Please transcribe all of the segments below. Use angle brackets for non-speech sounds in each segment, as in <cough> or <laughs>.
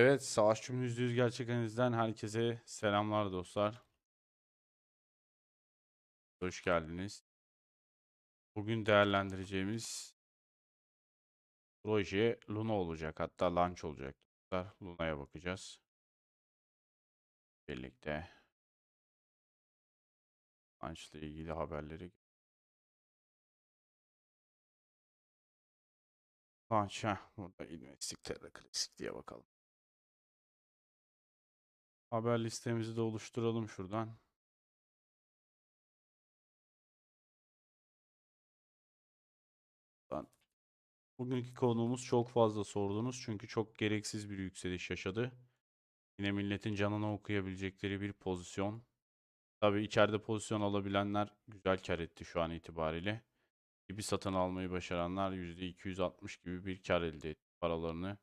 Evet, Savaşçım %100 gerçek analizden herkese selamlar dostlar. Hoş geldiniz. Bugün değerlendireceğimiz proje Luna olacak. Hatta launch olacak. dostlar. Luna'ya bakacağız. Birlikte launch ile ilgili haberleri. Launch, heh, burada ilmestikleri klasik diye bakalım. Haber listemizi de oluşturalım şuradan. Ben- Bugünkü konuğumuz çok fazla sordunuz çünkü çok gereksiz bir yükseliş yaşadı. Yine milletin canını okuyabilecekleri bir pozisyon. Tabii içeride pozisyon alabilenler güzel kar etti şu an itibariyle. Gibi satın almayı başaranlar %260 gibi bir kar elde etti paralarını.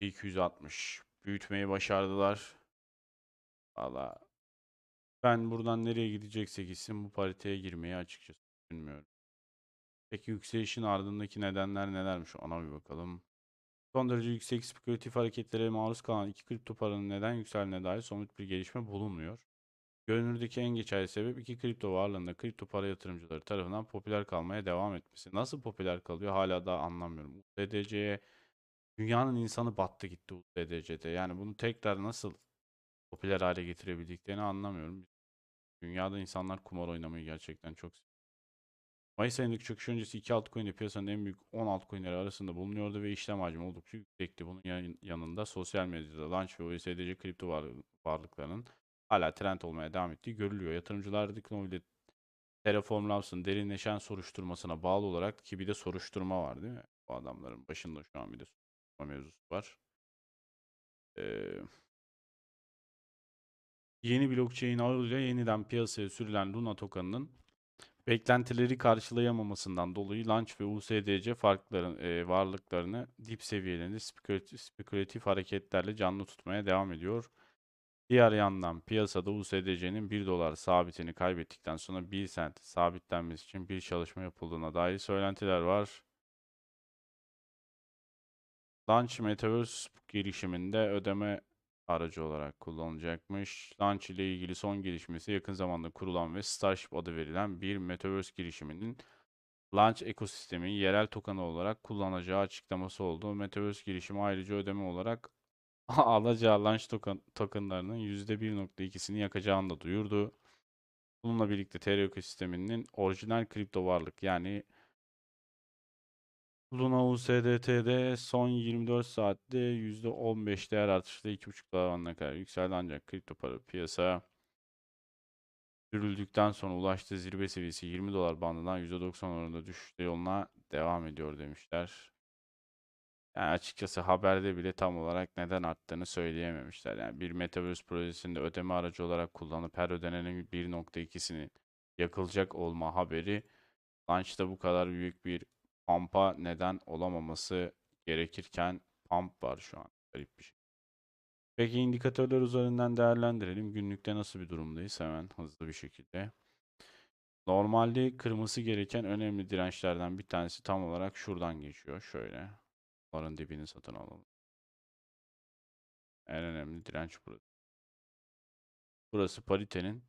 260 büyütmeyi başardılar. Valla ben buradan nereye gidecekse gitsin bu pariteye girmeyi açıkçası düşünmüyorum. Peki yükselişin ardındaki nedenler nelermiş? Ona bir bakalım. Son derece yüksek spekülatif hareketlere maruz kalan iki kripto paranın neden yükseldiğine dair somut bir gelişme bulunmuyor. Görünürdeki en geçerli sebep iki kripto varlığında kripto para yatırımcıları tarafından popüler kalmaya devam etmesi. Nasıl popüler kalıyor hala daha anlamıyorum. USDC'ye dünyanın insanı battı gitti USDC'de. Yani bunu tekrar nasıl popüler hale getirebildiklerini anlamıyorum. Dünyada insanlar kumar oynamayı gerçekten çok. Mayıs ayındaki çöküş öncesi iki altcoin de piyasanın en büyük 10 altcoin'leri arasında bulunuyordu ve işlem hacmi oldukça yüksekti. Bunun yan- yanında sosyal medyada launch ve USDC kripto var- varlıklarının hala trend olmaya devam ettiği görülüyor. Yatırımcılar Diknovi'de Terraform Labs'ın derinleşen soruşturmasına bağlı olarak ki bir de soruşturma var değil mi? Bu adamların başında şu an bir de soruşturma mevzusu var. Ee, yeni blockchain ağıyla yeniden piyasaya sürülen Luna token'ının beklentileri karşılayamamasından dolayı Launch ve USDC farkların e, varlıklarını dip seviyelerinde spekülatif, spekülatif hareketlerle canlı tutmaya devam ediyor. Diğer yandan piyasada USDC'nin 1 dolar sabitini kaybettikten sonra 1 sent sabitlenmesi için bir çalışma yapıldığına dair söylentiler var. Launch Metaverse girişiminde ödeme aracı olarak kullanılacakmış. Launch ile ilgili son gelişmesi yakın zamanda kurulan ve Starship adı verilen bir Metaverse girişiminin Launch ekosistemi yerel tokenı olarak kullanacağı açıklaması oldu. Metaverse girişimi ayrıca ödeme olarak <laughs> alacağı Launch token, tokenlarının %1.2'sini yakacağını da duyurdu. Bununla birlikte TR ekosisteminin orijinal kripto varlık yani Luna USDT'de son 24 saatte %15 değer artışla 2,5 dolarına kadar yükseldi ancak kripto para piyasa sürüldükten sonra ulaştığı zirve seviyesi 20 dolar bandından %90 oranında düşüşte yoluna devam ediyor demişler. Yani açıkçası haberde bile tam olarak neden arttığını söyleyememişler. Yani bir Metaverse projesinde ödeme aracı olarak kullanıp her ödenenin 1.2'sini yakılacak olma haberi launch'ta bu kadar büyük bir pump'a neden olamaması gerekirken pump var şu an. Garip bir şey. Peki indikatörler üzerinden değerlendirelim. Günlükte nasıl bir durumdayız? Hemen hızlı bir şekilde. Normalde kırması gereken önemli dirençlerden bir tanesi tam olarak şuradan geçiyor. Şöyle. Bunların dibini satın alalım. En önemli direnç burası. Burası paritenin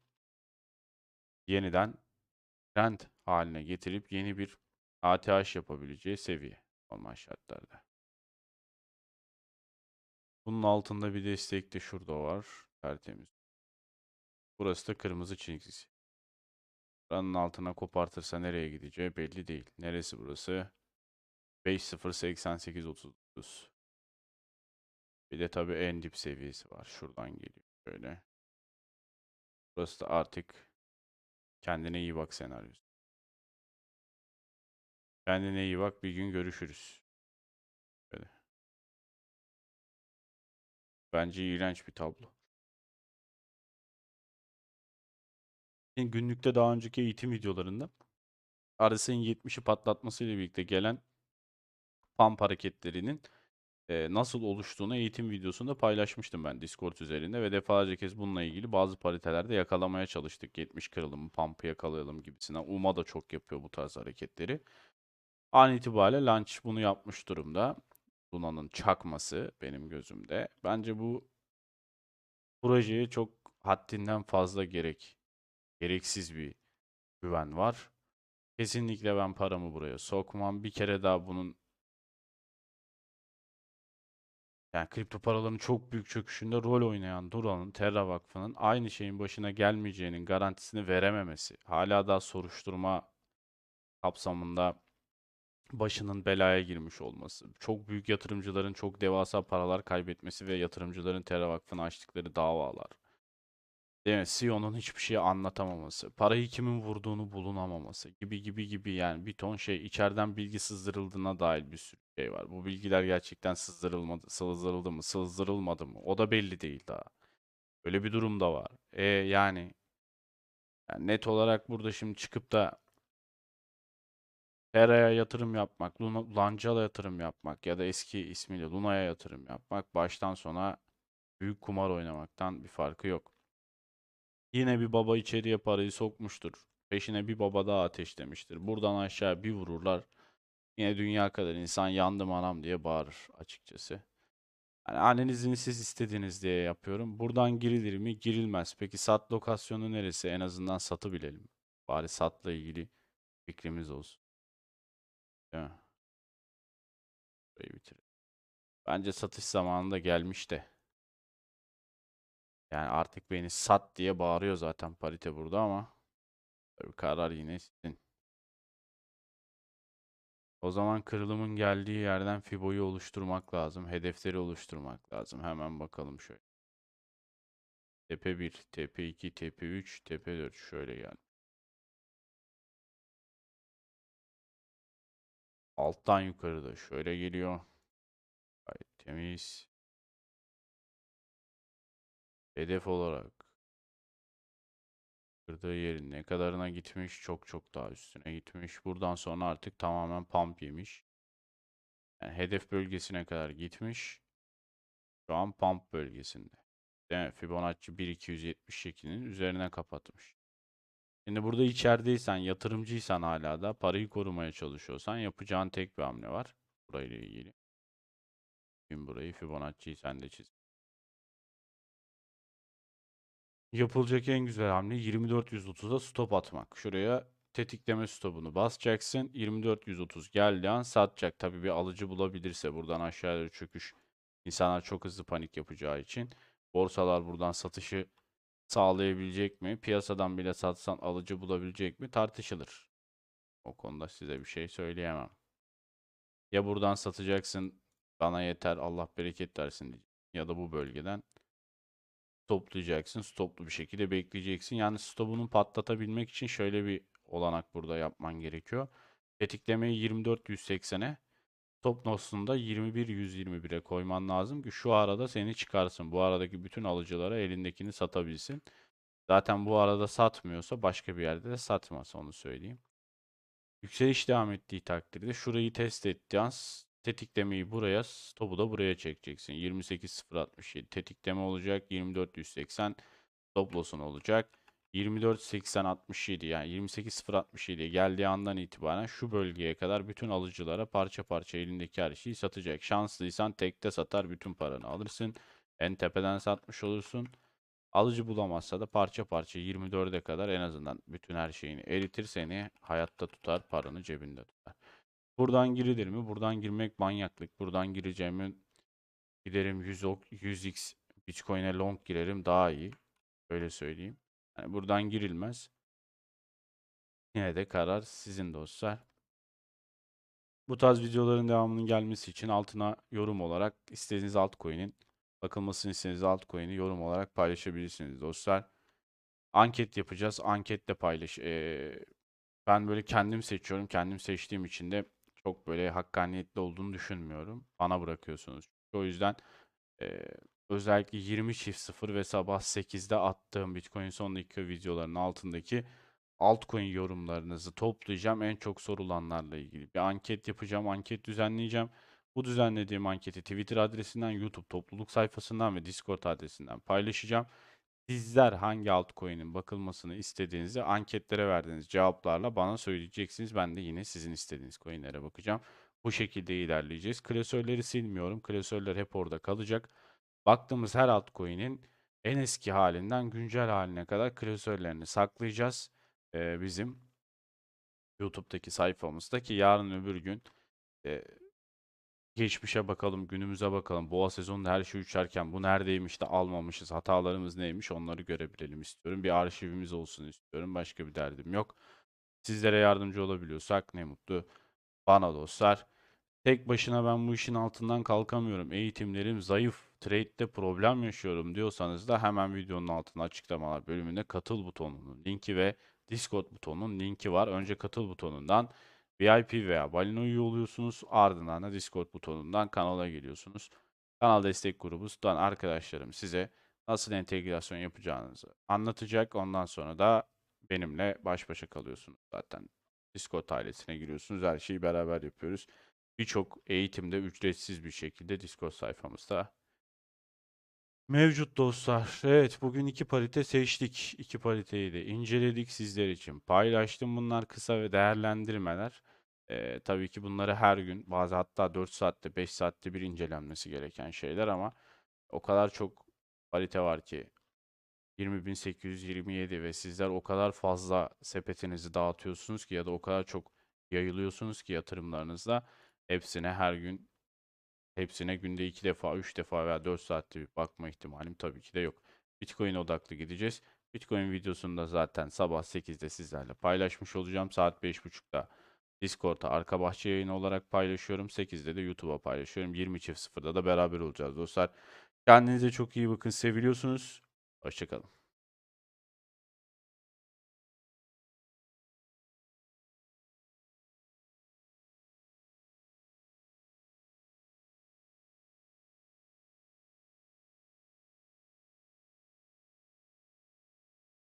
yeniden trend haline getirip yeni bir ATH yapabileceği seviye normal şartlarda. Bunun altında bir destek de şurada var. Tertemiz. Burası da kırmızı çizgisi. Buranın altına kopartırsa nereye gideceği belli değil. Neresi burası? 508839. Bir de tabii en dip seviyesi var. Şuradan geliyor. Şöyle. Burası da artık kendine iyi bak senaryosu. Kendine iyi bak. Bir gün görüşürüz. Böyle. Bence iğrenç bir tablo. Günlükte daha önceki eğitim videolarında RSI'nin 70'i patlatmasıyla birlikte gelen pump hareketlerinin e, nasıl oluştuğunu eğitim videosunda paylaşmıştım ben Discord üzerinde ve defalarca kez bununla ilgili bazı paritelerde yakalamaya çalıştık. 70 kırılımı, pump'ı yakalayalım gibisine. UMA da çok yapıyor bu tarz hareketleri. An itibariyle Launch bunu yapmış durumda. Luna'nın çakması benim gözümde. Bence bu projeye çok haddinden fazla gerek gereksiz bir güven var. Kesinlikle ben paramı buraya sokmam. Bir kere daha bunun yani kripto paraların çok büyük çöküşünde rol oynayan Dura'nın, Terra Vakfı'nın aynı şeyin başına gelmeyeceğinin garantisini verememesi, hala daha soruşturma kapsamında başının belaya girmiş olması, çok büyük yatırımcıların çok devasa paralar kaybetmesi ve yatırımcıların Terra Vakfı'na açtıkları davalar. Değil mi? CEO'nun hiçbir şeyi anlatamaması, parayı kimin vurduğunu bulunamaması gibi gibi gibi yani bir ton şey içeriden bilgi sızdırıldığına dair bir sürü şey var. Bu bilgiler gerçekten sızdırılmadı, sızdırıldı mı, sızdırılmadı mı? O da belli değil daha. Öyle bir durum da var. E yani, yani net olarak burada şimdi çıkıp da Tera'ya yatırım yapmak, Luna, Lancal'a yatırım yapmak ya da eski ismiyle Luna'ya yatırım yapmak baştan sona büyük kumar oynamaktan bir farkı yok. Yine bir baba içeriye parayı sokmuştur. Peşine bir baba daha ateşlemiştir. Buradan aşağı bir vururlar. Yine dünya kadar insan yandım anam diye bağırır açıkçası. Yani annenizin siz istediğiniz diye yapıyorum. Buradan girilir mi? Girilmez. Peki sat lokasyonu neresi? En azından satı bilelim. Bari satla ilgili fikrimiz olsun. Burayı bitirelim. Bence satış zamanında gelmiş de. Yani artık beni sat diye bağırıyor zaten parite burada ama tabii karar yine sizin. O zaman kırılımın geldiği yerden Fibo'yu oluşturmak lazım. Hedefleri oluşturmak lazım. Hemen bakalım şöyle. Tepe 1, tepe 2, tepe 3, tepe 4 şöyle gel. Alttan yukarıda şöyle geliyor. Gayet temiz. Hedef olarak kırdığı yerin ne kadarına gitmiş? Çok çok daha üstüne gitmiş. Buradan sonra artık tamamen pump yemiş. Yani hedef bölgesine kadar gitmiş. Şu an pump bölgesinde. Değil mi? Fibonacci 1270 şeklinin üzerine kapatmış. Şimdi burada içerideysen, yatırımcıysan hala da parayı korumaya çalışıyorsan yapacağın tek bir hamle var. Burayla ilgili. Şimdi burayı Fibonacci'yi sen de çiz. Yapılacak en güzel hamle 24.130'a stop atmak. Şuraya tetikleme stopunu basacaksın. 24.130 geldiği an satacak. Tabii bir alıcı bulabilirse buradan aşağıya çöküş. İnsanlar çok hızlı panik yapacağı için. Borsalar buradan satışı sağlayabilecek mi? Piyasadan bile satsan alıcı bulabilecek mi? Tartışılır. O konuda size bir şey söyleyemem. Ya buradan satacaksın bana yeter Allah bereket versin diyeceksin. Ya da bu bölgeden stoplayacaksın. Stoplu bir şekilde bekleyeceksin. Yani stopunu patlatabilmek için şöyle bir olanak burada yapman gerekiyor. Tetiklemeyi 24.180'e stop noktasında 21.121'e koyman lazım ki şu arada seni çıkarsın. Bu aradaki bütün alıcılara elindekini satabilsin. Zaten bu arada satmıyorsa başka bir yerde de satmaz onu söyleyeyim. Yükseliş devam ettiği takdirde şurayı test ettiği an tetiklemeyi buraya, stopu da buraya çekeceksin. 28.067 tetikleme olacak. 24.180 stop loss'un olacak. 24.8067 yani 28.067'ye geldiği andan itibaren şu bölgeye kadar bütün alıcılara parça parça elindeki her şeyi satacak. Şanslıysan tekte satar bütün paranı alırsın. En tepeden satmış olursun. Alıcı bulamazsa da parça parça 24'e kadar en azından bütün her şeyini eritir seni hayatta tutar paranı cebinde tutar. Buradan girilir mi? Buradan girmek manyaklık. Buradan gireceğimi giderim 100, 100x Bitcoin'e long girerim daha iyi. Öyle söyleyeyim. Yani buradan girilmez. Yine de karar sizin dostlar. Bu tarz videoların devamının gelmesi için altına yorum olarak istediğiniz altcoin'in bakılmasını istediğiniz altcoin'i yorum olarak paylaşabilirsiniz dostlar. Anket yapacağız. Anketle paylaş. Ee, ben böyle kendim seçiyorum. Kendim seçtiğim için de çok böyle hakkaniyetli olduğunu düşünmüyorum. Bana bırakıyorsunuz. O yüzden e, özellikle 20 çift 0 ve sabah 8'de attığım Bitcoin son dakika videolarının altındaki altcoin yorumlarınızı toplayacağım. En çok sorulanlarla ilgili bir anket yapacağım. Anket düzenleyeceğim. Bu düzenlediğim anketi Twitter adresinden, YouTube topluluk sayfasından ve Discord adresinden paylaşacağım. Sizler hangi altcoin'in bakılmasını istediğinizi anketlere verdiğiniz cevaplarla bana söyleyeceksiniz. Ben de yine sizin istediğiniz coin'lere bakacağım. Bu şekilde ilerleyeceğiz. Klasörleri silmiyorum. Klasörler hep orada kalacak. Baktığımız her altcoin'in en eski halinden güncel haline kadar klasörlerini saklayacağız. Ee, bizim YouTube'daki sayfamızda ki yarın öbür gün e, geçmişe bakalım, günümüze bakalım. Boğa sezonunda her şey uçarken bu neredeymiş de almamışız, hatalarımız neymiş onları görebilelim istiyorum. Bir arşivimiz olsun istiyorum. Başka bir derdim yok. Sizlere yardımcı olabiliyorsak ne mutlu bana dostlar. Tek başına ben bu işin altından kalkamıyorum. Eğitimlerim zayıf, trade'de problem yaşıyorum diyorsanız da hemen videonun altında açıklamalar bölümünde katıl butonunun linki ve Discord butonunun linki var. Önce katıl butonundan VIP veya balina üye oluyorsunuz. Ardından da Discord butonundan kanala geliyorsunuz. Kanal destek grubundan arkadaşlarım size nasıl entegrasyon yapacağınızı anlatacak. Ondan sonra da benimle baş başa kalıyorsunuz zaten. Discord ailesine giriyorsunuz. Her şeyi beraber yapıyoruz. Birçok eğitimde ücretsiz bir şekilde Discord sayfamızda mevcut dostlar. Evet bugün iki parite seçtik. İki pariteyi de inceledik sizler için. Paylaştım bunlar kısa ve değerlendirmeler. Ee, tabii ki bunları her gün bazı hatta 4 saatte 5 saatte bir incelenmesi gereken şeyler ama o kadar çok parite var ki 20.827 ve sizler o kadar fazla sepetinizi dağıtıyorsunuz ki ya da o kadar çok yayılıyorsunuz ki yatırımlarınızda hepsine her gün hepsine günde 2 defa 3 defa veya 4 saatte bir bakma ihtimalim tabii ki de yok. Bitcoin odaklı gideceğiz. Bitcoin videosunu da zaten sabah 8'de sizlerle paylaşmış olacağım. Saat 5.30'da Discord'a arka bahçe yayını olarak paylaşıyorum. 8'de de YouTube'a paylaşıyorum. 20.00'da da beraber olacağız dostlar. Kendinize çok iyi bakın. Seviliyorsunuz. Hoşçakalın.